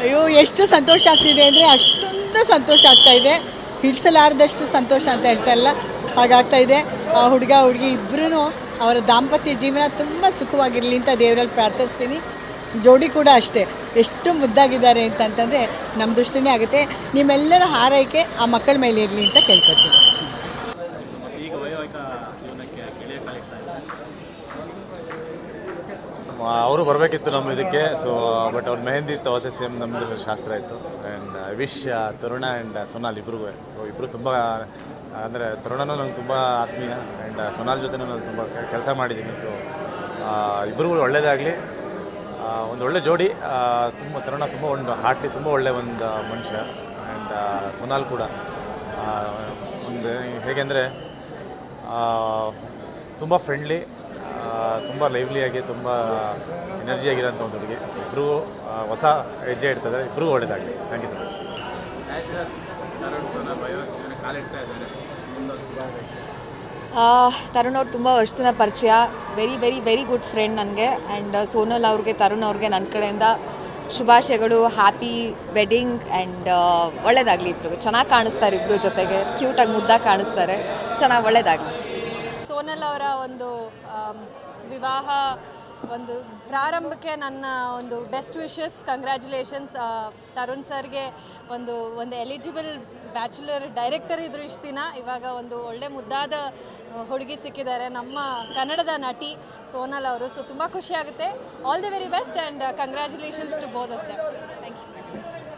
ಅಯ್ಯೋ, ಎಷ್ಟು ಸಂತೋಷ ಆಗ್ತಿದೆ ಅಂದರೆ ಅಷ್ಟೊಂದು ಸಂತೋಷ ಆಗ್ತಾ ಇದೆ. ಹಿಡಿಸಲಾರದಷ್ಟು ಸಂತೋಷ ಅಂತ ಹೇಳ್ತಾ ಇಲ್ಲ. ಹಾಗಾಗ್ತಾ ಇದೆ. ಆ ಹುಡುಗ ಹುಡುಗಿ ಇಬ್ಬರೂ ಅವರ ದಾಂಪತ್ಯ ಜೀವನ ತುಂಬ ಸುಖವಾಗಿರಲಿ ಅಂತ ದೇವರಲ್ಲಿ ಪ್ರಾರ್ಥಿಸ್ತೀನಿ. ಜೋಡಿ ಕೂಡ ಅಷ್ಟೇ. ಎಷ್ಟು ಮುದ್ದಾಗಿದ್ದಾರೆ ಅಂತಂತಂದರೆ ನಮ್ಮ ದೃಷ್ಟಿನೇ ಆಗುತ್ತೆ. ನಿಮ್ಮೆಲ್ಲರ ಹಾರೈಕೆ ಆ ಮಕ್ಕಳ ಮೇಲೆ ಇರಲಿ ಅಂತ ಕೇಳ್ಕೊತೀನಿ ಅವರು ಬರಬೇಕಿತ್ತು ನಮ್ಮ ಇದಕ್ಕೆ ಸೊ ಬಟ್ ಅವ್ರ ಮೆಹಂದಿ ಇತ್ತು ಅವತ್ತೇ ಸೇಮ್ ನಮ್ಮದು ಶಾಸ್ತ್ರ ಇತ್ತು. And wish Tarun and Sonal ಇಬ್ರಿಗೂ ಸೊ ಇಬ್ಬರು ತುಂಬ, ಅಂದರೆ ತರುಣನೂ ನಂಗೆ ತುಂಬ ಆತ್ಮೀಯ ಆ್ಯಂಡ್ ಸೊನಾಲ್ ಜೊತೆ ನಾನು ತುಂಬ ಕೆಲಸ ಮಾಡಿದ್ದೀನಿ ಸೊ ಇಬ್ಬರಿಗೂ ಒಳ್ಳೇದಾಗಲಿ. ಒಂದು ಒಳ್ಳೆ ಜೋಡಿ ತುಂಬ, ತರುಣ ತುಂಬ ಒಂದು ಹಾರ್ಟ್ಲಿ ತುಂಬ ಒಳ್ಳೆ ಒಂದು ಮನುಷ್ಯ. ಆ್ಯಂಡ್ ಸೊನಾಲ್ ಕೂಡ. ಒಂದು, ಹೇಗೆಂದರೆ ತುಂಬ ಫ್ರೆಂಡ್ಲಿ ತುಂಬ ಲೈವ್ಲಿಯಾಗಿ ತುಂಬ ಎನರ್ಜಿ ಆಗಿರೋಂಥ ಒಂದು ಹುಡುಗಿ. ಸೊ ಇಬ್ಬರಿಗೂ ಹೊಸ ಹೆಜ್ಜೆ ಇಡ್ತಿದ್ದಾರೆ ಇಬ್ಬರಿಗೂ ಒಳ್ಳೆಯದಾಗಲಿ thank you so much Tarun ಅವ್ರು ತುಂಬ ವರ್ಷದಿಂದ ಪರಿಚಯ. Very very very good friend ನನಗೆ. ಆ್ಯಂಡ್ ಸೋನಲ್ ಅವ್ರಿಗೆ, ತರುಣ್ ಅವ್ರಿಗೆ ನನ್ನ ಕಡೆಯಿಂದ ಶುಭಾಶಯಗಳು. ಹ್ಯಾಪಿ ವೆಡ್ಡಿಂಗ್ ಆ್ಯಂಡ್ ಒಳ್ಳೇದಾಗಲಿ ಇಬ್ರು ಚೆನ್ನಾಗಿ ಕಾಣಿಸ್ತಾರೆ ಇಬ್ಬರು ಜೊತೆಗೆ. ಕ್ಯೂಟಾಗಿ ಮುದ್ದಾಗಿ ಕಾಣಿಸ್ತಾರೆ. ಚೆನ್ನಾಗಿ ಒಳ್ಳೇದಾಗಲಿ. ಸೋನಲ್ ಅವರ ಒಂದು ವಿವಾಹ ಒಂದು ಪ್ರಾರಂಭಕ್ಕೆ ನನ್ನ ಒಂದು ಬೆಸ್ಟ್ ವಿಶಸ್ ಕಂಗ್ರ್ಯಾಚುಲೇಷನ್ಸ್ ತರುಣ್ ಸರ್ಗೆ ಒಂದು ಒಂದು ಎಲಿಜಿಬಲ್ ಬ್ಯಾಚುಲರ್ ಡೈರೆಕ್ಟರ್ ಇದ್ರು ಇಷ್ಟು ದಿನ. ಇವಾಗ ಒಂದು ಒಳ್ಳೆ ಮುದ್ದಾದ ಹುಡುಗಿ ಸಿಕ್ಕಿದ್ದಾರೆ. ನಮ್ಮ ಕನ್ನಡದ ನಟಿ ಸೋನಲ್ ಅವರು. ಸೊ ತುಂಬ ಖುಷಿಯಾಗುತ್ತೆ all the very best and congratulations to both of them thank you